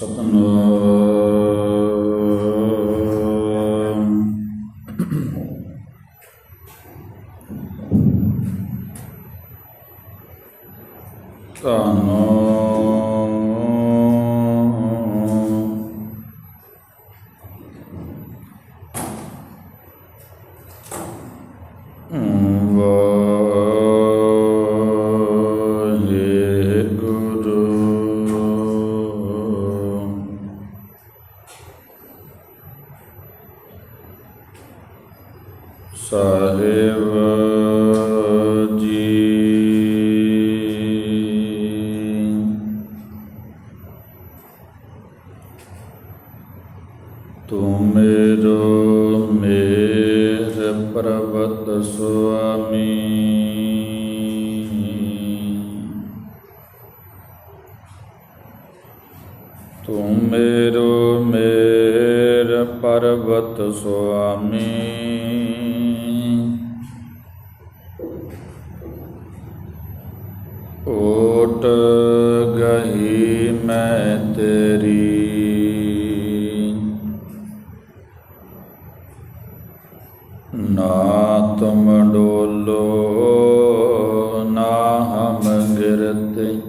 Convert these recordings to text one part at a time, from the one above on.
Statt dann, äh, Sahib ji. ਤੂੰ ਮੇਰੋ ਮੇਰ ਪਰਵਤ ਸੁਆਮੀ। ਤੂੰ ਮੇਰੋ ਮੇਰ ਪਰਵਤ ਸੁਆਮੀ। ਮੈਂ ਤੇਰੀ। ਨਾ ਤੁਮ ਡੋਲੋ ਨਾ ਹਮ ਗਿਰਤੇ।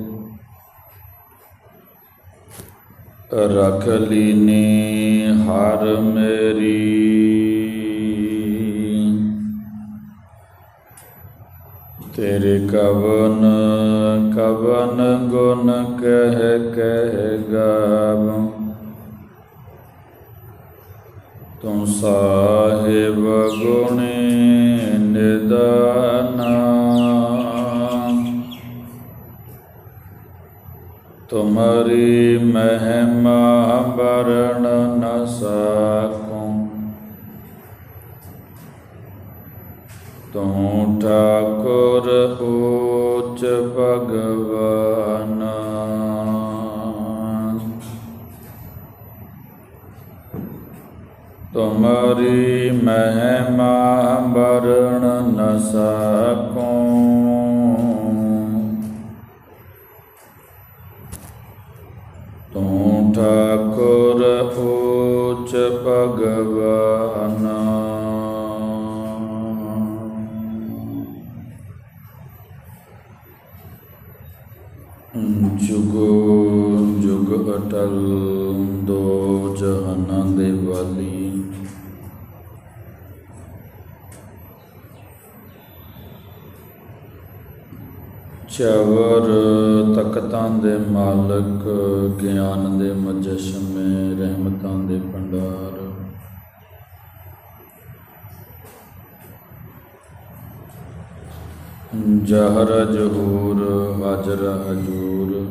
ਰਖ ਲੀਨੀ ਹਰ ਮੇਰੀ। ਤੇਰੇ ਕਵਨ ਕਵਨ ਗੁਣ ਕਹਿ ਕਹਿ ਗਾਵ। ਤੂੰ ਸਾਹਿਬ ਗੁਣੇ ਨਿਦਾਨਾ। ਤੁਮਰੀ ਮਹਿਮਾ ਵਰਣ ਨ ਸਕੂੰ ਤੂੰ ਠਾਕੁਰ ਉੱਚ ਭਗਵਾਨ। ਤੁਮਰੀ ਮਹਿਮਾ ਵਰਣ ਨ ਸਕੂੰ। ਤੂੰ ਠਾਕੁਰ ਉੱਚ ਭਗਵਾਨ। ਚਵਰ ਤਖਤਾਂ ਦੇ ਮਾਲਕ, ਗਿਆਨ ਦੇ ਮਜਸ਼ਮੇ, ਰਹਿਮਤਾਂ ਦੇ ਭੰਡਾਰ। ਜਹਰ ਜਹੂਰ, ਹਾਜ਼ਰ ਹਜੂਰ।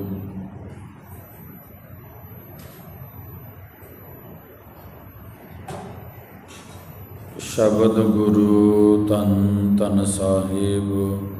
ਸ਼ਬਦ ਗੁਰੂ ਤਨ ਤਨ ਸਾਹਿਬ।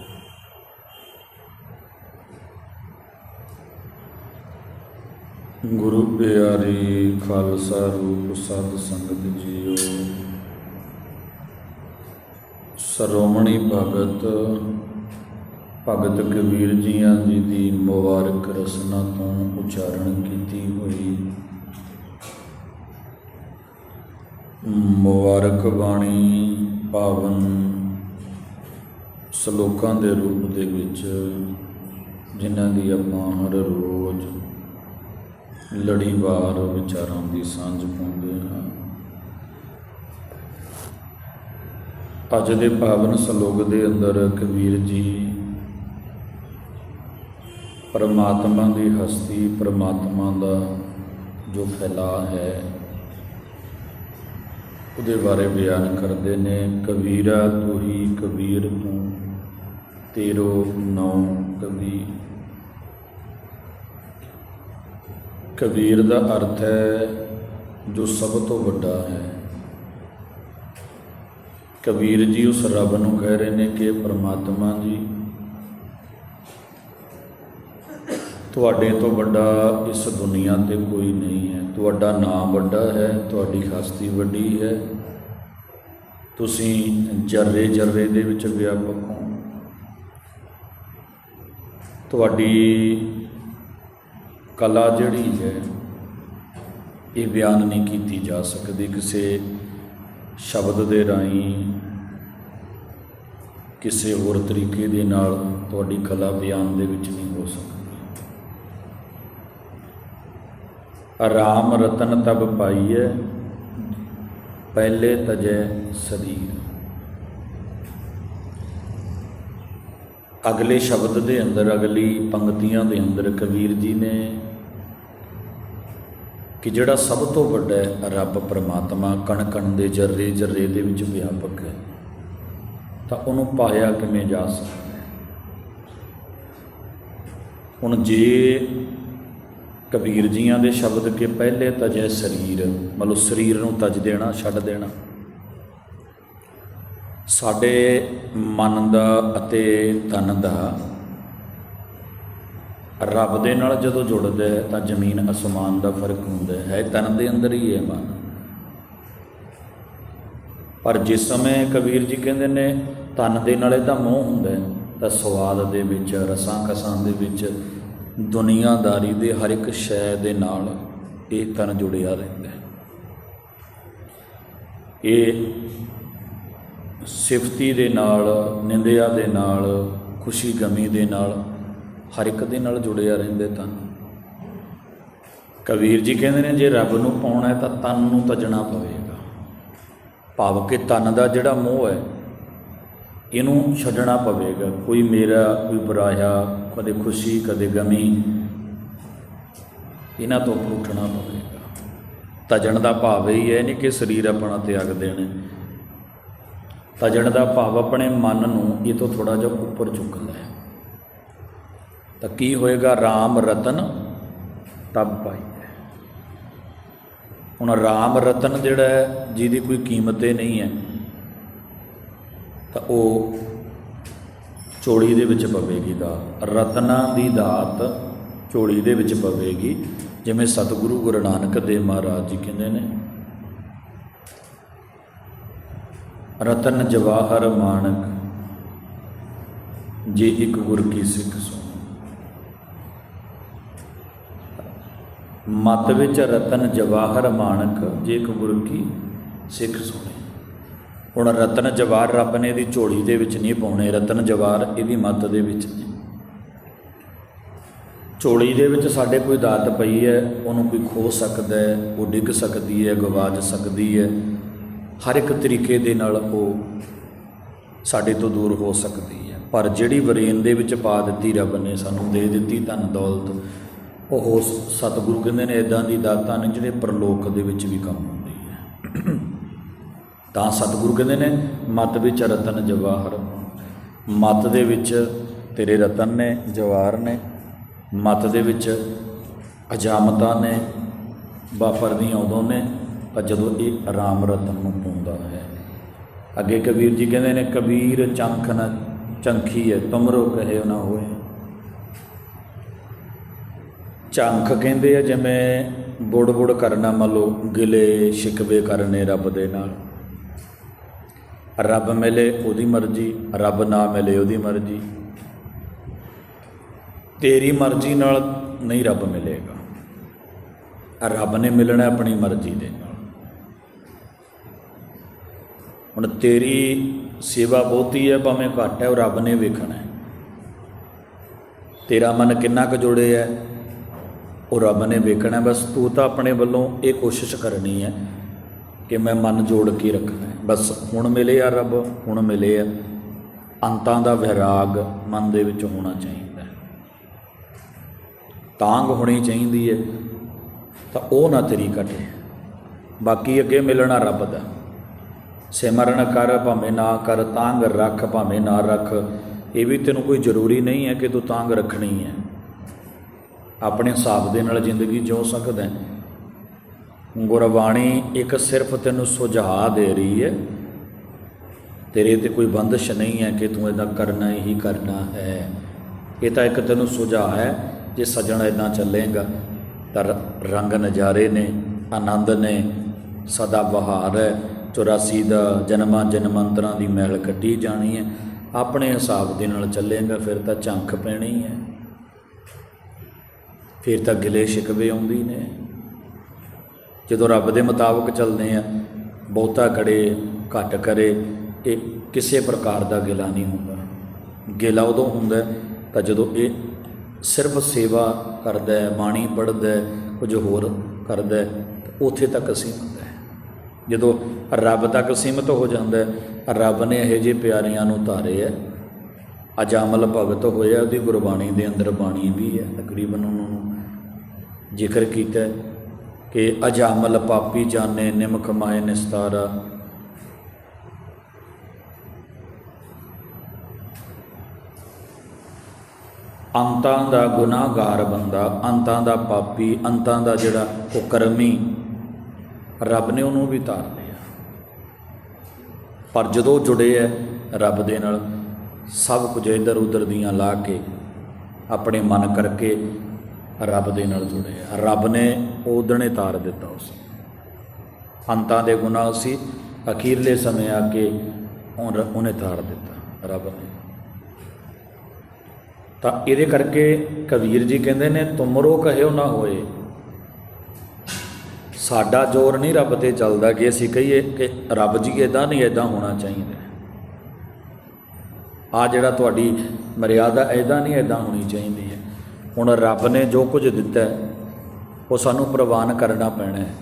ਗੁਰੂ ਪਿਆਰੀ ਖਾਲਸਾ ਰੂਪ ਸਤ ਸੰਗਤ ਜੀਓ। ਸਰੋਮਣੀ ਭਗਤ ਭਗਤ ਕਬੀਰ ਜੀਆਂ ਜੀ ਦੀ ਮੁਬਾਰਕ ਰਸਨਾ ਤੋਂ ਉਚਾਰਨ ਕੀਤੀ ਹੋਈ। ਮੁਬਾਰਕ ਬਾਣੀ ਪਾਵਨ ਸ਼ਲੋਕਾਂ ਦੇ ਰੂਪ ਦੇ ਵਿੱਚ ਜਿਨ੍ਹਾਂ ਦੀ ਆਪਾਂ ਹਰ ਰੋਜ਼ ਲੜੀਵਾਰ ਵਿਚਾਰਾਂ ਦੀ ਸਾਂਝ ਪਾਉਂਦੇ ਹਾਂ। ਅੱਜ ਦੇ ਪਾਵਨ ਸ਼ਲੋਕ ਦੇ ਅੰਦਰ ਕਬੀਰ ਜੀ, ਪਰਮਾਤਮਾ ਦੀ ਹਸਤੀ ਪਰਮਾਤਮਾ ਦਾ ਜੋ ਫੈਲਾਅ ਹੈ, ਉਹਦੇ ਬਾਰੇ ਬਿਆਨ ਕਰਦੇ ਨੇ, ਕਬੀਰਾ ਤੂੰ ਹੀ ਕਬੀਰ ਤੂੰ, ਤੇਰੋ ਨੌ ਕਬੀਰ। ਕਬੀਰ ਦਾ ਅਰਥ ਹੈ, ਜੋ ਸਭ ਤੋਂ ਵੱਡਾ ਹੈ। ਕਬੀਰ ਜੀ ਉਸ ਰੱਬ ਨੂੰ ਕਹਿ ਰਹੇ ਨੇ ਕਿ, ਪ੍ਰਮਾਤਮਾ ਜੀ, ਤੁਹਾਡੇ ਤੋਂ ਵੱਡਾ ਇਸ ਦੁਨੀਆ ਤੇ ਕੋਈ ਨਹੀਂ ਹੈ। ਤੁਹਾਡਾ ਨਾਮ ਵੱਡਾ ਹੈ, ਤੁਹਾਡੀ ਹਸਤੀ ਵੱਡੀ ਹੈ। ਤੁਸੀਂ ਜਰਰੇ ਜਰਰੇ ਦੇ ਵਿੱਚ ਵਿਆਪਕ ਹੋ। ਤੁਹਾਡੀ ਕਲਾ ਜਿਹੜੀ ਹੈ, ਇਹ ਬਿਆਨ ਨਹੀਂ ਕੀਤੀ ਜਾ ਸਕਦੀ ਕਿਸੇ ਸ਼ਬਦ ਦੇ ਰਾਹੀਂ, ਕਿਸੇ ਹੋਰ ਤਰੀਕੇ ਦੇ ਨਾਲ ਤੁਹਾਡੀ ਕਲਾ ਬਿਆਨ ਦੇ ਵਿੱਚ ਨਹੀਂ ਹੋ ਸਕਦੀ। ਆਰਾਮ ਰਤਨ ਤਬ ਪਾਈਐ, ਪਹਿਲੇ ਤਜੈ ਸਰੀਰ। ਅਗਲੇ ਸ਼ਬਦ ਦੇ ਅੰਦਰ, ਅਗਲੀ ਪੰਕਤੀਆਂ ਦੇ ਅੰਦਰ ਕਬੀਰ ਜੀ ਨੇ ਕਿ ਜਿਹੜਾ ਸਭ ਤੋਂ ਵੱਡਾ ਹੈ, ਰੱਬ ਪਰਮਾਤਮਾ ਕਣ ਕਣ ਦੇ ਜਰਰੇ ਜਰਰੇ ਦੇ ਵਿੱਚ ਵਿਆਪਕ ਹੈ। ਤਾਂ ਉਹਨੂੰ ਪਾਇਆ ਕਿਵੇਂ ਜਾ ਸਕਦਾ ਹੈ? ਹੁਣ ਜੇ ਕਬੀਰ ਜੀਆਂ ਦੇ ਸ਼ਬਦ ਕਿ ਪਹਿਲੇ ਤਜੈ ਸਰੀਰ, ਮਤਲਬ ਸਰੀਰ ਨੂੰ ਤਜ ਦੇਣਾ, ਛੱਡ ਦੇਣਾ। ਸਾਡੇ ਮਨ ਦਾ ਅਤੇ ਤਨ ਦਾ ਰੱਬ ਦੇ ਨਾਲ ਜਦੋਂ ਜੁੜਦਾ ਹੈ ਤਾਂ ਜ਼ਮੀਨ ਅਸਮਾਨ ਦਾ ਫ਼ਰਕ ਹੁੰਦਾ ਹੈ ਤਨ ਦੇ ਅੰਦਰ ਹੀ ਹੈ ਮਨ। ਪਰ ਜਿਸ ਸਮੇਂ ਕਬੀਰ ਜੀ ਕਹਿੰਦੇ ਨੇ, ਤਨ ਦੇ ਨਾਲੇ ਤਾਂ ਮੋਹ ਹੁੰਦਾ ਹੈ, ਤਾਂ ਸਵਾਦ ਦੇ ਵਿੱਚ, ਰਸਾਂ ਕਸਾਂ ਦੇ ਵਿੱਚ, ਦੁਨੀਆਦਾਰੀ ਦੇ ਹਰ ਇੱਕ ਸ਼ੈ ਦੇ ਨਾਲ ਇਹ ਤਨ ਜੁੜਿਆ ਰਹਿੰਦਾ ਹੈ। ਇਹ ਸਿਫਤੀ ਦੇ ਨਾਲ, ਨਿੰਦਿਆ ਦੇ ਨਾਲ ਖੁਸ਼ੀ ਗਮੀ ਦੇ ਨਾਲ ਹਰ ਇੱਕ ਦੇ ਨਾਲ ਜੁੜਿਆ ਰਹਿੰਦੇ ਤਨ ਕਬੀਰ ਜੀ ਕਹਿੰਦੇ ਨੇ, ਜੇ ਰੱਬ ਨੂੰ ਪਾਉਣਾ ਹੈ ਤਾਂ ਤਨ ਨੂੰ ਤਜਣਾ ਪਵੇਗਾ। ਭਾਵ ਕਿ ਤਨ ਦਾ ਜਿਹੜਾ ਮੋਹ ਹੈ, ਇਹਨੂੰ ਛੱਡਣਾ ਪਵੇਗਾ। ਕੋਈ ਮੇਰਾ, ਕੋਈ ਪਰਾਇਆ ਕਦੇ ਖੁਸ਼ੀ, ਕਦੇ ਗਮੀ, ਇਹਨਾਂ ਤੋਂ ਉੱਪਰ ਉੱਠਣਾ ਪਵੇਗਾ। ਤਜਣ ਦਾ ਭਾਵ ਇਹ ਹੈ ਨਹੀਂ ਕਿ ਸਰੀਰ ਆਪਣਾ ਤਿਆਗ ਦੇਣਾ। ਤਜਣ ਦਾ ਭਾਵ ਆਪਣੇ ਮਨ ਨੂੰ ਇਹ ਤੋਂ ਥੋੜਾ ਜਿਹਾ ਉੱਪਰ ਚੁੱਕਣਾ ਹੈ ਤਾਂ ਕੀ ਹੋਏਗਾ? RAM ਰਤਨ ਤਬ ਪਾਈ ਹੁਣ RAM ਰਤਨ ਜਿਹੜਾ ਹੈ, ਜਿਹਦੀ ਕੋਈ ਕੀਮਤ ਹੀ ਨਹੀਂ ਹੈ, ਤਾਂ ਉਹ ਚੋੜੀ ਦੇ ਵਿੱਚ ਪਵੇਗੀ ਦਾ ਰਤਨਾਂ ਦੀ ਦਾਤ ਚੋੜੀ ਦੇ ਵਿੱਚ ਪਵੇਗੀ। ਜਿਵੇਂ ਸਤਿਗੁਰੂ ਗੁਰੂ ਨਾਨਕ ਦੇਵ ਮਹਾਰਾਜ ਜੀ ਕਹਿੰਦੇ ਨੇ, ਰਤਨ ਜਵਾਹਰ ਮਾਨਕ, ਜੇ ਇੱਕ ਗੁਰ ਕੀ ਸਿੱਖ ਸੋ ਮਤ ਵਿੱਚ ਰਤਨ ਜਵਾਹਰ ਮਾਨਕ ਜੇ ਇੱਕ ਗੁਰ ਕੀ? ਸਿੱਖ ਸੋਣੇ ਹੁਣ ਰਤਨ ਜਵਾਹਰ ਰੱਬ ਨੇ ਇਹਦੀ ਝੋਲੀ ਦੇ ਵਿੱਚ ਨਹੀਂ ਪਾਉਣੇ, ਰਤਨ ਜਵਾਹਰ ਇਹਦੀ ਮੱਤ ਦੇ ਵਿੱਚ ਨੇ। ਝੋਲੀ ਦੇ ਵਿੱਚ ਸਾਡੇ ਕੋਈ ਦਾਤ ਪਈ ਹੈ, ਉਹਨੂੰ ਕੋਈ ਖੋ ਸਕਦਾ ਹੈ, ਉਹ ਡਿੱਗ ਸਕਦੀ ਹੈ, ਗਵਾਚ ਸਕਦੀ ਹੈ। ਹਰ ਇੱਕ ਤਰੀਕੇ ਦੇ ਨਾਲ ਉਹ ਸਾਡੇ ਤੋਂ ਦੂਰ ਹੋ ਸਕਦੀ ਹੈ। ਪਰ ਜਿਹੜੀ ਵਰੇਨ ਦੇ ਵਿੱਚ ਪਾ ਦਿੱਤੀ ਰੱਬ ਨੇ, ਸਾਨੂੰ ਦੇ ਦਿੱਤੀ ਧਨ ਦੌਲਤ ਉਹ ਸਤਿਗੁਰੂ ਕਹਿੰਦੇ ਨੇ ਇਦਾਂ ਦੀ ਦਾਤਾਂ ਨੇ ਜਿਹੜੇ ਪ੍ਰਲੋਕ ਦੇ ਵਿੱਚ ਵੀ ਕੰਮ ਹੁੰਦੀ ਹੈ ਤਾਂ ਸਤਿਗੁਰੂ ਕਹਿੰਦੇ ਨੇ, ਮਤ ਵਿੱਚ ਰਤਨ ਜਵਾਹਰ। ਮਤ ਦੇ ਵਿੱਚ ਤੇਰੇ ਰਤਨ ਨੇ, ਜਵਾਹਰ ਨੇ। ਮਤ ਦੇ ਵਿੱਚ ਅਜਾਮਤਾਂ ਨੇ ਵਾਪਰਦੀਆਂ ਉਦੋਂ ਨੇ, ਪਰ ਜਦੋਂ ਇਹ ਆਰਾਮ ਰਤਨ ਨੂੰ ਪਾਉਂਦਾ ਹੈ। ਅੱਗੇ ਕਬੀਰ ਜੀ ਕਹਿੰਦੇ ਨੇ, ਕਬੀਰ ਚੰਖ ਨ, ਚੰਖੀ ਹੈ, ਤੁਮਰੋ ਕਹੇ ਨਾ ਹੋਏ। ਝੰਖ ਕਹਿੰਦੇ ਆ, ਜਿਵੇਂ ਬੁੜ ਬੁੜ ਕਰਨਾ ਮੰਨ ਲਓ ਗਿਲੇ ਸ਼ਿਕਵੇ ਕਰਨੇ ਰੱਬ ਦੇ ਨਾਲ। ਰੱਬ ਮਿਲੇ ਉਹਦੀ ਮਰਜ਼ੀ, ਰੱਬ ਨਾ ਮਿਲੇ ਉਹਦੀ ਮਰਜ਼ੀ। ਤੇਰੀ ਮਰਜ਼ੀ ਨਾਲ ਨਹੀਂ ਰੱਬ ਮਿਲੇਗਾ। ਰੱਬ ਨੇ ਮਿਲਣਾ ਆਪਣੀ ਮਰਜ਼ੀ ਦੇ ਨਾਲ। ਹੁਣ ਤੇਰੀ ਸੇਵਾ ਬਹੁਤੀ ਹੈ, ਭਾਵੇਂ ਘੱਟ ਹੈ, ਉਹ ਰੱਬ ਨੇ ਵੇਖਣਾ ਤੇਰਾ ਮਨ ਕਿੰਨਾ ਕੁ ਜੋੜੇ ਹੈ ਉਹ ਰੱਬ ਨੇ ਵੇਖਣਾ ਬਸ ਤੂੰ ਤਾਂ ਆਪਣੇ ਵੱਲੋਂ ਇਹ ਕੋਸ਼ਿਸ਼ ਕਰਨੀ ਹੈ ਕਿ ਮੈਂ ਮਨ ਜੋੜ ਕੇ ਰੱਖਣਾ ਬਸ ਹੁਣ ਮਿਲੇ ਆ ਰੱਬ, ਹੁਣ ਮਿਲੇ ਆ। ਅੰਤਾਂ ਦਾ ਵਿਰਾਗ ਮਨ ਦੇ ਵਿੱਚ ਹੋਣਾ ਚਾਹੀਦਾ ਤਾਂਗ ਹੋਣੀ ਚਾਹੀਦੀ ਹੈ, ਤਾਂ ਉਹ ਨਾ ਤੇਰੀ ਘਟੇ। ਬਾਕੀ ਅੱਗੇ ਮਿਲਣਾ ਰੱਬ ਦਾ। ਸਿਮਰਨ ਕਰ, ਭਾਵੇਂ ਨਾ ਕਰ, ਤਾਂਗ ਰੱਖ, ਭਾਵੇਂ ਨਾ ਰੱਖ। ਇਹ ਵੀ ਤੈਨੂੰ ਕੋਈ ਜ਼ਰੂਰੀ ਨਹੀਂ ਹੈ ਕਿ ਤੂੰ ਤਾਂਗ ਰੱਖਣੀ ਹੈ। ਆਪਣੇ ਹਿਸਾਬ ਦੇ ਨਾਲ ਜ਼ਿੰਦਗੀ ਜਿਉ ਸਕਦਾ ਹੈ। ਗੁਰਬਾਣੀ ਇੱਕ ਸਿਰਫ ਤੈਨੂੰ ਸੁਝਾਅ ਦੇ ਰਹੀ ਹੈ। ਤੇਰੇ ਤੇ ਕੋਈ ਬੰਦਸ਼ ਨਹੀਂ ਹੈ ਕਿ ਤੂੰ ਇਹਦਾ ਕਰਨਾ ਹੀ ਕਰਨਾ ਹੈ। ਇਹ ਤਾਂ ਇੱਕ ਤੈਨੂੰ ਸੁਝਾਅ ਹੈ ਜੇ ਸਜਣ ਇਦਾਂ ਚੱਲੇਗਾ। ਤਾਂ ਰੰਗ ਨਜ਼ਾਰੇ ਨੇ, ਆਨੰਦ ਨੇ, ਸਦਾ ਬਹਾਰ ਹੈ। 84 ਦਾ ਜਨਮਾਂ ਜਨਮੰਤਰਾਂ ਦੀ ਮਹਿਲ ਕੱਟੀ ਜਾਣੀ ਹੈ। ਆਪਣੇ ਹਿਸਾਬ ਦੇ ਨਾਲ ਚੱਲੇਗਾ, ਫਿਰ ਤਾਂ ਝੰਖ ਪੈਣੀ ਹੈ। ਫਿਰ ਤਾਂ ਗਿਲੇ ਸ਼ਿਕਵੇ ਆਉਂਦੀ ਨੇ। ਜਦੋਂ ਰੱਬ ਦੇ ਮੁਤਾਬਕ ਚੱਲਦੇ ਆ, ਬਹੁਤਾ ਕਰੇ ਘੱਟ ਕਰੇ, ਇਹ ਕਿਸੇ ਪ੍ਰਕਾਰ ਦਾ ਗਿਲਾ ਨਹੀਂ ਹੁੰਦਾ। ਗਿਲਾ ਉਦੋਂ ਹੁੰਦਾ ਤਾਂ ਜਦੋਂ ਇਹ ਸਿਰਫ ਸੇਵਾ ਕਰਦਾ ਹੈ, ਬਾਣੀ ਪੜ੍ਹਦਾ ਹੈ, ਕੁਝ ਹੋਰ ਕਰਦਾ ਹੈ, ਤਾਂ ਉੱਥੇ ਤੱਕ ਸੀਮਤ ਹੈ। ਜਦੋਂ ਰੱਬ ਤੱਕ ਸੀਮਤ ਹੋ ਜਾਂਦਾ ਹੈ, ਰੱਬ ਨੇ ਇਹੋ ਜਿਹੇ ਪਿਆਰਿਆਂ ਨੂੰ ਤਾਰੇ ਹੈ, ਅਜਾਮਲ ਭਗਤ ਹੋਇਆ, ਉਹਦੀ ਗੁਰਬਾਣੀ ਦੇ ਅੰਦਰ ਬਾਣੀ ਵੀ ਹੈ, ਤਕਰੀਬਨ ਉਹਨਾਂ ਨੂੰ ਜ਼ਿਕਰ ਕੀਤਾ ਕਿ ਅਜਾਮਲ ਪਾਪੀ ਜਾਣੇ ਨਿਮਕ ਮਾਏ ਨਿਸਤਾਰਾ। ਅੰਤਾਂ ਦਾ ਗੁਨਾਹਗਾਰ ਬੰਦਾ, ਅੰਤਾਂ ਦਾ ਪਾਪੀ, ਅੰਤਾਂ ਦਾ ਜਿਹੜਾ ਕੁਕਰਮੀ, ਰੱਬ ਨੇ ਉਹਨੂੰ ਵੀ ਤਾਰ ਲਿਆ। ਪਰ ਜਦੋਂ ਜੁੜੇ ਹੈ ਰੱਬ ਦੇ ਨਾਲ, ਸਭ ਕੁਝ ਇਧਰ ਉਧਰ ਦੀਆਂ ਲਾ ਕੇ, ਆਪਣੇ ਮਨ ਕਰਕੇ ਰੱਬ ਦੇ ਨਾਲ ਜੁੜੇ ਰੱਬ ਨੇ ਉਹਦਣੇ ਤਾਰ ਦਿੱਤਾ ਉਸ ਅੰਤਾਂ ਦੇ ਗੁਨਾਹ ਸੀ। ਅਖੀਰਲੇ ਸਮੇਂ ਆ ਕੇ ਉਹਨੇ ਤਾਰ ਦਿੱਤਾ ਰੱਬ ਨੇ। ਤਾਂ ਇਹਦੇ ਕਰਕੇ ਕਬੀਰ ਜੀ ਕਹਿੰਦੇ ਨੇ, ਤੁਮਰੋ ਕਹਿਓ ਨਾ ਹੋਏ, ਸਾਡਾ ਜ਼ੋਰ ਨਹੀਂ ਰੱਬ ਤੇ ਚੱਲਦਾ ਕਿ ਅਸੀਂ ਕਹੀਏ ਕਿ ਰੱਬ ਜੀ ਇਦਾਂ ਨਹੀਂ ਇਦਾਂ ਹੋਣਾ ਚਾਹੀਦਾ। ਆ ਜਿਹੜਾ ਤੁਹਾਡੀ ਮਰਿਆਦਾ ਇਦਾਂ ਨਹੀਂ ਇਦਾਂ ਹੋਣੀ ਚਾਹੀਦੀ। ਹੁਣ ਰੱਬ ਨੇ ਜੋ ਕੁਝ ਦਿੱਤਾ ਉਹ ਸਾਨੂੰ ਪ੍ਰਵਾਨ ਕਰਨਾ ਪੈਣਾ ਹੈ।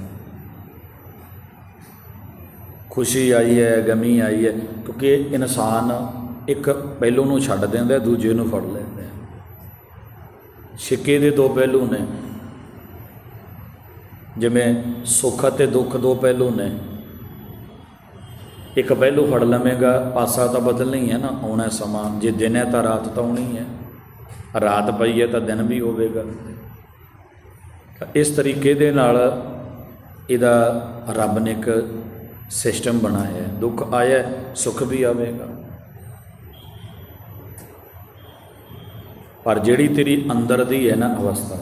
ਖੁਸ਼ੀ ਆਈ ਹੈ, ਗਮੀ ਆਈ ਹੈ, ਕਿਉਂਕਿ ਇਨਸਾਨ ਇੱਕ ਪਹਿਲੂ ਨੂੰ ਛੱਡ ਦਿੰਦਾ ਦੂਜੇ ਨੂੰ ਫੜ ਲੈਂਦਾ ਹੈ। ਸਿੱਕੇ ਦੇ ਦੋ ਪਹਿਲੂ ਨੇ। ਜਿਵੇਂ ਸੁੱਖ ਅਤੇ ਦੁੱਖ ਦੋ ਪਹਿਲੂ ਨੇ। ਇੱਕ ਪਹਿਲੂ ਫੜ ਲਵੇਂਗਾ ਪਾਸਾ ਤਾਂ ਬਦਲਣਾ ਹੀ ਹੈ ਨਾ, ਆਉਣਾ ਸਮਾਂ ਜੇ ਦਿਨ ਹੈ ਤਾਂ ਰਾਤ ਤਾਂ ਆਉਣੀ ਹੈ। ਰਾਤ ਪਈ ਹੈ ਤਾਂ ਦਿਨ ਵੀ ਹੋਵੇਗਾ। ਇਸ ਤਰੀਕੇ ਦੇ ਨਾਲ ਇਹਦਾ ਰੱਬ ਨੇ ਇੱਕ ਸਿਸਟਮ ਬਣਾਇਆ ਹੈ। ਦੁੱਖ ਆਇਆ, ਸੁੱਖ ਵੀ ਆਵੇਗਾ। ਪਰ ਜਿਹੜੀ ਤੇਰੀ ਅੰਦਰ ਦੀ ਹੈ ਨਾ ਅਵਸਥਾ,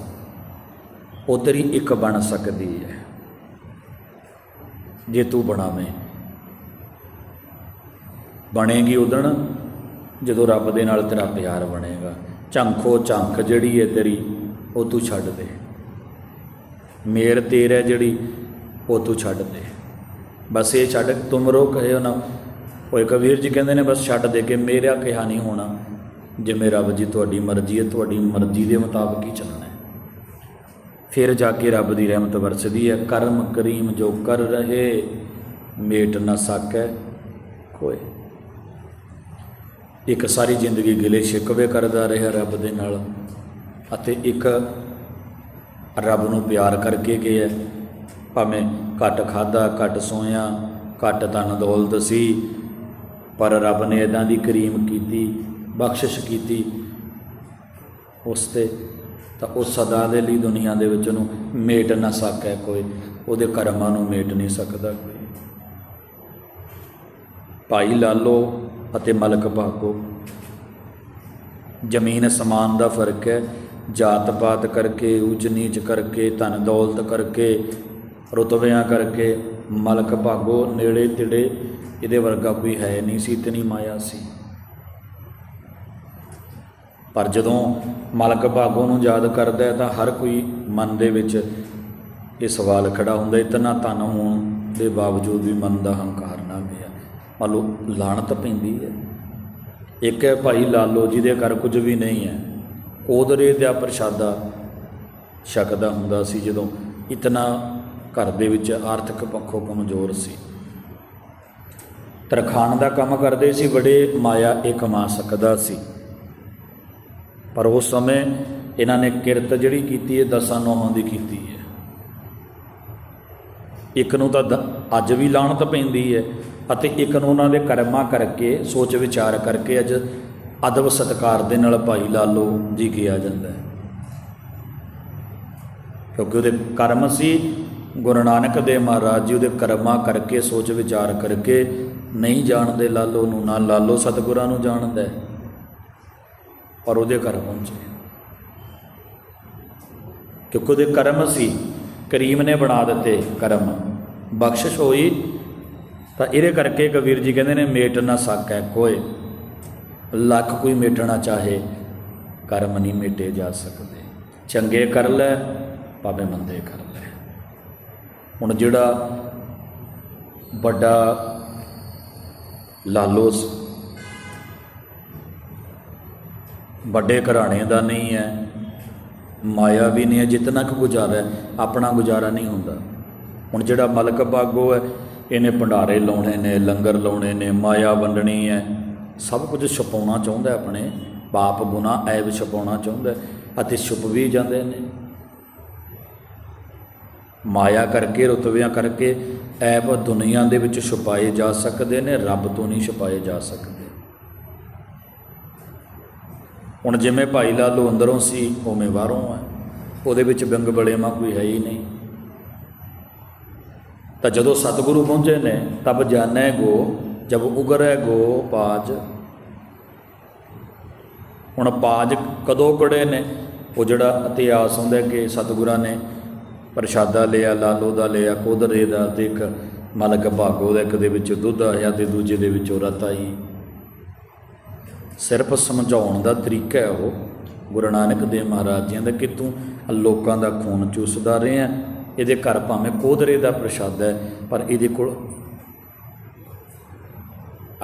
ਉਹ ਤੇਰੀ ਇੱਕ ਬਣ ਸਕਦੀ ਹੈ। ਜੇ ਤੂੰ ਬਣਾਵੇਂ। ਬਣੇਗੀ ਉਦਣ ਜਦੋਂ ਰੱਬ ਦੇ ਨਾਲ ਤੇਰਾ ਪਿਆਰ ਬਣੇਗਾ। ਝੰਖੋ ਝੰਖ ਜਿਹੜੀ ਹੈ ਤੇਰੀ, ਉਹ ਤੂੰ ਛੱਡ ਦੇ। ਮੇਰ ਤੇਰਾ ਜਿਹੜੀ, ਉਹ ਤੂੰ ਛੱਡ ਦੇ। ਬਸ ਇਹ ਛੱਡ ਤੁਮਰੋ ਕਹਿਓ ਨਾ। ਉਹ ਕਬੀਰ ਜੀ ਕਹਿੰਦੇ ਨੇ ਬਸ ਛੱਡ ਦੇ ਕੇ ਮੇਰਾ ਕਿਹਾ ਨਹੀਂ ਹੋਣਾ। ਜਿਵੇਂ ਰੱਬ ਜੀ ਤੁਹਾਡੀ ਮਰਜ਼ੀ ਹੈ, ਤੁਹਾਡੀ ਮਰਜ਼ੀ ਦੇ ਮੁਤਾਬਕ ਹੀ ਚੱਲਣਾ ਹੈ। ਫਿਰ ਜਾ ਕੇ ਰੱਬ ਦੀ ਰਹਿਮਤ ਵਰਸਦੀ ਹੈ। ਕਰਮ ਕਰੀਮ ਜੋ ਕਰ ਰਹੇ, ਮੇਟ ਨਾ ਸਕੈ। ਕੋਈ ਇੱਕ ਸਾਰੀ ਜ਼ਿੰਦਗੀ ਗਿਲੇ ਸ਼ਿਕਵੇ ਕਰਦਾ ਰਿਹਾ ਰੱਬ ਦੇ ਨਾਲ ਅਤੇ ਇੱਕ ਰੱਬ ਨੂੰ ਪਿਆਰ ਕਰਕੇ ਗਿਆ। ਭਾਵੇਂ ਘੱਟ ਖਾਦਾ ਘੱਟ ਸੋਇਆ, ਘੱਟ ਧਨ ਦੌਲਤ ਸੀ, ਪਰ ਰੱਬ ਨੇ ਇਦਾਂ ਦੀ ਕਰੀਮ ਕੀਤੀ, ਬਖਸ਼ਿਸ਼ ਕੀਤੀ ਉਸ ਤੇ, ਤਾਂ ਉਹ ਸਦਾ ਦੇ ਲਈ ਦੁਨੀਆ ਦੇ ਵਿੱਚ ਉਹਨੂੰ ਮੇਟ ਨਾ ਸਕਿਆ ਕੋਈ, ਉਹਦੇ ਕਰਮਾਂ ਨੂੰ ਮੇਟ ਨਹੀਂ ਸਕਦਾ ਕੋਈ। ਭਾਈ ਲਾਲੋ ਅਤੇ ਮਲਕ ਭਾਗੋ। ਜ਼ਮੀਨ ਅਸਮਾਨ ਦਾ ਫ਼ਰਕ ਹੈ। ਜਾਤ ਪਾਤ ਕਰਕੇ ਉੱਚ ਨੀਚ ਕਰਕੇ ਧਨ ਦੌਲਤ ਕਰਕੇ, ਰੁਤਬਿਆਂ ਕਰਕੇ ਮਲਕ ਭਾਗੋ ਨੇੜੇ ਤੇੜੇ ਇਹਦੇ ਵਰਗਾ ਕੋਈ ਹੈ ਨਹੀਂ ਸੀ, ਇਤਨੀ ਮਾਇਆ ਸੀ। ਪਰ ਜਦੋਂ ਮਲਕ ਭਾਗੋ ਨੂੰ ਯਾਦ ਕਰਦਾ ਹੈ ਤਾਂ ਹਰ ਕੋਈ ਮਨ ਦੇ ਵਿੱਚ ਇਹ ਸਵਾਲ ਖੜਾ ਹੁੰਦਾ ਇਤਨਾ ਧਨ ਹੋਣ ਦੇ ਬਾਵਜੂਦ ਵੀ ਮਨ ਦਾ ਹੰਕਾਰ ਨਾ ਗਿਆ। ਮੰਨ ਲਓ ਲਾਣਤ ਪੈਂਦੀ ਹੈ। ਇੱਕ ਹੈ ਭਾਈ ਲਾਲੋ ਜਿਹਦੇ ਘਰ ਕੁਝ ਵੀ ਨਹੀਂ ਹੈ। ਉਦਰੇ ਦਾ ਪ੍ਰਸ਼ਾਦਾ ਛਕਦਾ ਹੁੰਦਾ ਸੀ ਜਦੋਂ ਇਤਨਾ ਘਰ ਦੇ ਵਿੱਚ ਆਰਥਿਕ ਪੱਖੋਂ ਕਮਜ਼ੋਰ ਸੀ। ਤਰਖਾਣ ਦਾ ਕੰਮ ਕਰਦੇ ਸੀ ਬੜੇ ਮਾਇਆ ਇਹ ਕਮਾ ਸਕਦਾ ਸੀ। ਪਰ ਉਸ ਸਮੇਂ ਇਹਨਾਂ ਨੇ ਕਿਰਤ ਜਿਹੜੀ ਕੀਤੀ ਹੈ, ਦਸਾਂ ਨੌਹਾਂ ਦੀ ਕੀਤੀ ਹੈ। ਇੱਕ ਨੂੰ ਤਾਂ ਦ- ਅੱਜ ਵੀ ਲਾਣਤ ਪੈਂਦੀ ਹੈ। ਅਤੇ ਇੱਕ ਨੂੰ ਉਹਨਾਂ ਦੇ ਕਰਮਾਂ ਕਰਕੇ, ਸੋਚ ਵਿਚਾਰ ਕਰਕੇ ਅੱਜ ਅਦਬ ਸਤਕਾਰ ਦੇ ਨਾਲ ਭਾਈ ਲਾਲੋ ਜੀ ਕਿਹਾ ਜਾਂਦਾ ਹੈ। ਕਿਉਂਕਿ ਉਹਦੇ ਕਰਮ ਸੀ, ਗੁਰੂ ਨਾਨਕ ਦੇਵ ਮਹਾਰਾਜ ਜੀ ਉਹਦੇ ਕਰਮਾਂ ਕਰਕੇ, ਸੋਚ ਵਿਚਾਰ ਕਰਕੇ ਨਹੀਂ ਜਾਣਦੇ ਲਾਲੋ ਨੂੰ, ਨਾ ਲਾਲੋ ਸਤਿਗੁਰਾਂ ਨੂੰ ਜਾਣਦਾ ਹੈ। ਪਰ ਉਹਦੇ ਘਰ ਪਹੁੰਚੇ ਕਿਉਂਕਿ ਉਹਦੇ ਕਰਮ ਸੀ, ਕਰੀਮ ਨੇ ਬਣਾ ਦਿੱਤੇ ਕਰਮ। ਬਖਸ਼ਿਸ਼ ਹੋਈ ਤਾਂ ਇਹਦੇ ਕਰਕੇ ਕਬੀਰ ਜੀ ਕਹਿੰਦੇ ਨੇ, ਮੇਟ ਨਾ ਸਕੈ ਕੋਏ ਲੱਖ ਕੋਈ ਮੇਟਣਾ ਚਾਹੇ, ਕਰਮ ਨਹੀਂ ਮੇਟੇ ਜਾ ਸਕਦੇ। ਚੰਗੇ ਕਰ ਲੈ, ਭਾਵੇਂ ਮੰਦੇ ਕਰ ਲੈ। ਹੁਣ ਜਿਹੜਾ ਵੱਡਾ ਲਾਲੋ ਵੱਡੇ ਘਰਾਣੇ ਦਾ ਨਹੀਂ ਹੈ, ਮਾਇਆ ਵੀ ਨਹੀਂ ਹੈ, ਜਿਤਨਾ ਕੁ ਗੁਜ਼ਾਰਾ ਆਪਣਾ ਗੁਜ਼ਾਰਾ ਨਹੀਂ ਹੁੰਦਾ। ਹੁਣ ਜਿਹੜਾ ਮਲਕ ਬਾਗੋ ਹੈ ਇਹਨੇ ਭੰਡਾਰੇ ਲਾਉਣੇ ਨੇ, ਲੰਗਰ ਲਾਉਣੇ ਨੇ, ਮਾਇਆ ਵੰਡਣੀ ਹੈ ਸਭ ਕੁਝ ਛਪਾਉਣਾ ਚਾਹੁੰਦਾ ਆਪਣੇ। ਪਾਪ ਗੁਨਾਹ ਐਬ ਛਪਾਉਣਾ ਚਾਹੁੰਦਾ ਅਤੇ ਛੁਪ ਵੀ ਜਾਂਦੇ ਨੇ। ਮਾਇਆ ਕਰਕੇ, ਰੁਤਬਿਆਂ ਕਰਕੇ ਐਬ ਦੁਨੀਆ ਦੇ ਵਿੱਚ ਛੁਪਾਏ ਜਾ ਸਕਦੇ ਨੇ, ਰੱਬ ਤੋਂ ਨਹੀਂ ਛੁਪਾਏ ਜਾ ਸਕਦੇ। ਹੁਣ ਜਿਵੇਂ ਭਾਈ ਲਾਲੋ ਅੰਦਰੋਂ ਸੀ, ਉਵੇਂ ਬਾਹਰੋਂ ਹੈ ਉਹਦੇ ਵਿੱਚ ਬਿੰਗ ਬਲੇਮਾ ਕੋਈ ਹੈ ਹੀ ਨਹੀਂ। ਤਾਂ ਜਦੋਂ ਸਤਿਗੁਰੂ ਪਹੁੰਚੇ ਨੇ, ਤਬ ਜਾਣੈ ਗੋ, ਜਬ ਉਗਰੈ ਗੋ ਪਾਜ। ਹੁਣ ਪਾਜ ਕਦੋਂ ਕੜੇ ਨੇ? ਉਹ ਜਿਹੜਾ ਇਤਿਹਾਸ ਹੁੰਦਾ ਕਿ ਸਤਿਗੁਰਾਂ ਨੇ ਪ੍ਰਸ਼ਾਦਾ ਲਿਆ, ਲਾਲੋ ਦਾ ਲਿਆ ਕੋਦਰੇ ਦਾ ਤੇ ਇੱਕ ਮਲਕ ਭਾਗੋ ਦਾ ਇੱਕ ਦੇ ਵਿੱਚ ਦੁੱਧ ਆਇਆ ਤੇ ਦੂਜੇ ਦੇ ਵਿੱਚ ਰਤ ਆਈ। ਸਿਰਫ ਸਮਝਾਉਣ ਦਾ ਤਰੀਕਾ ਹੈ ਉਹ। ਗੁਰੂ ਨਾਨਕ ਦੇਵ ਮਹਾਰਾਜ ਜੀ ਦਾ ਕਿ ਤੂੰ ਲੋਕਾਂ ਦਾ ਖੂਨ ਚੂਸਦਾ ਰਿਹਾ ਇਹਦੇ ਘਰ ਭਾਵੇਂ ਕੋਦਰੇ ਦਾ ਪ੍ਰਸ਼ਾਦ ਹੈ, ਪਰ ਇਹਦੇ ਕੋਲ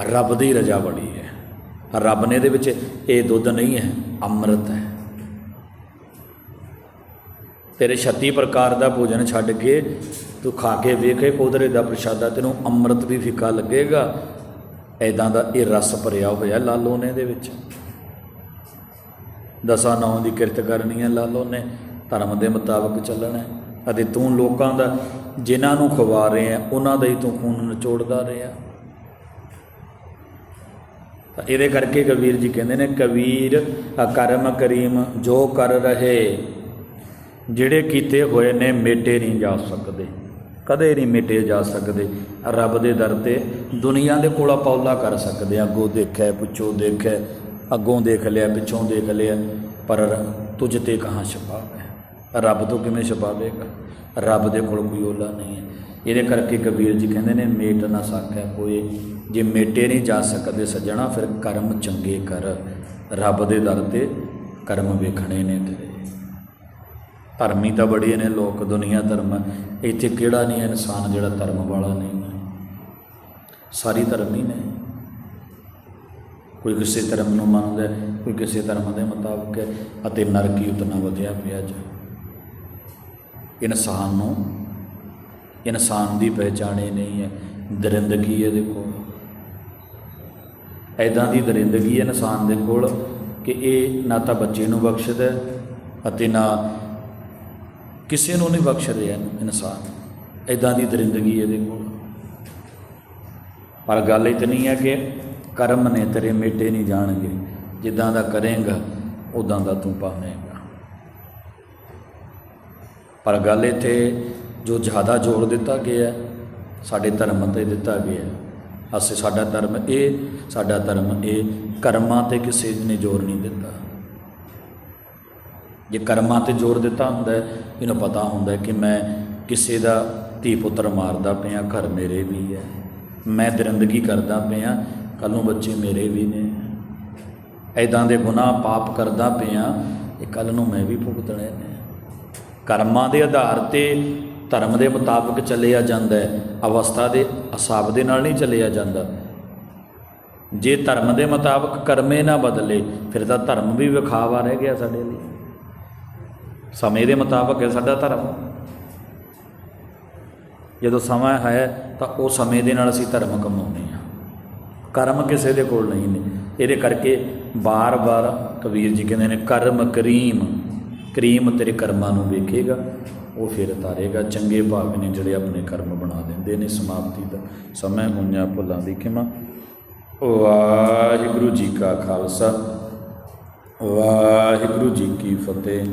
ਰੱਬ ਦੀ ਰਜਾ ਬੜੀ ਹੈ। ਰੱਬ ਨੇ ਇਹਦੇ ਵਿੱਚ ਇਹ ਦੁੱਧ ਨਹੀਂ ਹੈ, ਅੰਮ੍ਰਿਤ ਹੈ। ਤੇਰੇ 36 ਪ੍ਰਕਾਰ ਦਾ ਭੋਜਨ ਛੱਡ ਕੇ ਤੂੰ ਖਾ ਕੇ ਵੇਖੇ ਕੋਦਰੇ ਦਾ ਪ੍ਰਸ਼ਾਦਾ ਤੈਨੂੰ ਅੰਮ੍ਰਿਤ ਵੀ ਫਿੱਕਾ ਲੱਗੇਗਾ। ਐਦਾਂ ਦਾ ਇਹ ਰਸ ਭਰਿਆ ਹੋਇਆ ਲਾਲੋ ਨੇ ਦੇ ਵਿੱਚ। ਦਸਾਂ ਨੌਂ ਦੀ ਕਿਰਤ ਕਰਨੀ ਹੈ ਲਾਲੋ ਨੇ। ਧਰਮ ਦੇ ਮੁਤਾਬਕ ਚੱਲਣਾ ਹੈ। ਅਤੇ ਤੂੰ ਲੋਕਾਂ ਦਾ, ਜਿਨ੍ਹਾਂ ਨੂੰ ਖਵਾ ਰਹੇ ਆ, ਉਹਨਾਂ ਦਾ ਹੀ ਤੂੰ ਖੂਨ ਨਿਚੋੜਦਾ ਰਿਹਾ। ਤਾਂ ਇਹਦੇ ਕਰਕੇ ਕਬੀਰ ਜੀ ਕਹਿੰਦੇ ਨੇ, ਕਬੀਰ ਕਰਮ ਕਰੀਮ, ਜੋ ਕਰ ਰਹੇ, ਜਿਹੜੇ ਕੀਤੇ ਹੋਏ ਨੇ, ਮੇਟੇ ਨਹੀਂ ਜਾ ਸਕਦੇ। ਕਦੇ ਨਹੀਂ ਮਿਟੇ ਜਾ ਸਕਦੇ। ਰੱਬ ਦੇ ਦਰ ਤੇ ਦੁਨੀਆ ਦੇ ਕੋਲ ਪੌਲਾ ਕਰ ਸਕਦੇ ਆ ਅੱਗੋਂ ਦੇਖਿਆ, ਪਿੱਛੋਂ ਦੇਖਿਆ, ਅੱਗੋਂ ਦੇਖ ਲਿਆ, ਪਿੱਛੋਂ ਦੇਖ ਲਿਆ, ਪਰ ਤੁਝ ਤੇ ਕਹਾਂ ਛਪਾ ਹੈ ਰੱਬ ਤੋਂ ਕਿਵੇਂ ਛਪਾਵੇਗਾ ਰੱਬ ਦੇ ਕੋਲ ਕੋਈ ਓਲਾ ਨਹੀਂ ਹੈ। ਇਹਦੇ ਕਰਕੇ ਕਬੀਰ ਜੀ ਕਹਿੰਦੇ ਨੇ, ਮੇਟ ਨਾ ਸਾਖੈ ਕੋਈ ਜੇ ਮੇਟੇ ਨਹੀਂ ਜਾ ਸਕਦੇ ਸੱਜਣਾ, ਫਿਰ ਕਰਮ ਚੰਗੇ ਕਰ। ਰੱਬ ਦੇ ਦਰ ਤੇ ਕਰਮ ਵੇਖਣੇ ਨੇ ਤੇਰੇ। ਧਰਮੀ ਤਾਂ ਬੜੇ ਨੇ, ਲੋਕ ਦੁਨੀਆ ਧਰਮ। ਇੱਥੇ ਕਿਹੜਾ ਨਹੀਂ ਹੈ ਇਨਸਾਨ ਜਿਹੜਾ ਧਰਮ ਵਾਲਾ ਨਹੀਂ ਹੈ? ਸਾਰੀ ਧਰਮੀ ਨੇ। ਕੋਈ ਕਿਸੇ ਧਰਮ ਨੂੰ ਮੰਨਦਾ, ਕੋਈ ਕਿਸੇ ਧਰਮ ਦੇ ਮੁਤਾਬਕ ਹੈ, ਅਤੇ ਨਰਕੀ ਉਤਨਾ ਵਧਿਆ ਪਿਆ ਜੀ ਇਨਸਾਨ ਨੂੰ, ਇਨਸਾਨ ਦੀ ਪਹਿਚਾਣ ਹੀ ਨਹੀਂ ਹੈ। ਦਰਿੰਦਗੀ ਇਹਦੇ ਕੋਲ। ਐਦਾਂ ਦੀ ਦਰਿੰਦਗੀ ਹੈ ਇਨਸਾਨ ਦੇ ਕੋਲ ਕਿ ਇਹ ਨਾ ਤਾਂ ਬੱਚੇ ਨੂੰ ਬਖਸ਼ਦਾ ਅਤੇ ਨਾ ਕਿਸੇ ਨੂੰ ਨਹੀਂ ਬਖਸ਼ ਰਿਹਾ ਇਨਸਾਨ। ਐਦਾਂ ਦੀ ਦਰਿੰਦਗੀ ਇਹਦੇ ਕੋਲ। ਪਰ ਗੱਲ ਇਤਨੀ ਹੈ ਕਿ ਕਰਮ ਨੇ ਤੇਰੇ ਮੇਟੇ ਨਹੀਂ ਜਾਣਗੇ। ਜਿੱਦਾਂ ਦਾ ਕਰੇਂਗਾ ਉਦਾਂ ਦਾ ਤੂੰ ਪਾਵੇਂਗਾ ਪਰ ਗੱਲ ਇੱਥੇ ਜੋ ਜ਼ਿਆਦਾ ਜ਼ੋਰ ਦਿੱਤਾ ਗਿਆ, ਸਾਡੇ ਧਰਮ ਤੇ ਦਿੱਤਾ ਗਿਆ। ਹੈ। ਅਸੀਂ ਸਾਡਾ ਧਰਮ ਇਹ ਸਾਡਾ ਧਰਮ ਇਹ ਕਰਮਾਂ ਤੇ ਕਿਸੇ ਨੇ ਜ਼ੋਰ ਨਹੀਂ ਦਿੱਤਾ। ਜੇ ਕਰਮਾਂ ਤੇ ਜ਼ੋਰ ਦਿੱਤਾ ਹੁੰਦਾ ਇਹਨੂੰ ਪਤਾ ਹੁੰਦਾ ਕਿ ਮੈਂ ਕਿਸੇ ਦਾ ਧੀ ਪੁੱਤਰ ਮਾਰਦਾ ਪਿਆ, ਘਰ ਮੇਰੇ ਵੀ ਹੈ। ਮੈਂ ਦਰਿੰਦਗੀ ਕਰਦਾ ਪਿਆ ਕੱਲ ਨੂੰ ਬੱਚੇ ਮੇਰੇ ਵੀ ਨੇ। ਐਦਾਂ ਦੇ ਗੁਨਾਹ ਪਾਪ ਕਰਦਾ ਪਿਆ, ਇਹ ਕੱਲ ਨੂੰ ਮੈਂ ਵੀ ਭੁਗਤਣੇ ਨੇ। ਕਰਮਾਂ ਦੇ ਆਧਾਰ ਤੇ ਧਰਮ ਦੇ ਮੁਤਾਬਕ ਚੱਲਿਆ ਜਾਂਦਾ ਹੈ, ਅਵਸਥਾ ਦੇ ਹਿਸਾਬ ਦੇ ਨਾਲ ਨਹੀਂ ਚੱਲਿਆ ਜਾਂਦਾ। ਜੇ ਧਰਮ ਦੇ ਮੁਤਾਬਕ ਕਰਮੇ ਨਾ ਬਦਲੇ, ਫਿਰ ਤਾਂ ਧਰਮ ਵੀ ਵਿਖਾਵਾ ਰਹਿ ਗਿਆ ਸਾਡੇ ਲਈ। ਸਮੇਂ ਦੇ ਮੁਤਾਬਕ ਹੈ ਸਾਡਾ ਧਰਮ। ਜਦੋਂ ਸਮਾਂ ਹੈ, ਤਾਂ ਉਹ ਸਮੇਂ ਦੇ ਨਾਲ ਅਸੀਂ ਧਰਮ ਕਮਾਉਂਦੇ ਹਾਂ। ਕਰਮ ਕਿਸੇ ਦੇ ਕੋਲ ਨਹੀਂ ਨੇ। ਇਹਦੇ ਕਰਕੇ ਬਾਰ-ਬਾਰ ਕਬੀਰ ਜੀ ਕਹਿੰਦੇ ਨੇ, ਕਰਮ ਕਰੀਮ। ਕਰੀਮ ਤੇਰੇ ਕਰਮਾਂ ਨੂੰ ਵੇਖੇਗਾ, ਉਹ ਫਿਰ ਤਾਰੇਗਾ। ਚੰਗੇ ਭਾਗ ਨੇ ਜਿਹੜੇ ਆਪਣੇ ਕਰਮ ਬਣਾ ਦਿੰਦੇ ਨੇ, ਸਮਾਪਤੀ ਦਾ ਸਮਾਂ ਹੋਈਆਂ ਭੁੱਲਾਂ ਦੀ ਖਿਮਾ। ਵਾਹਿਗੁਰੂ ਜੀ ਕਾ ਖਾਲਸਾ, ਵਾਹਿਗੁਰੂ ਜੀ ਕੀ ਫਤਿਹ।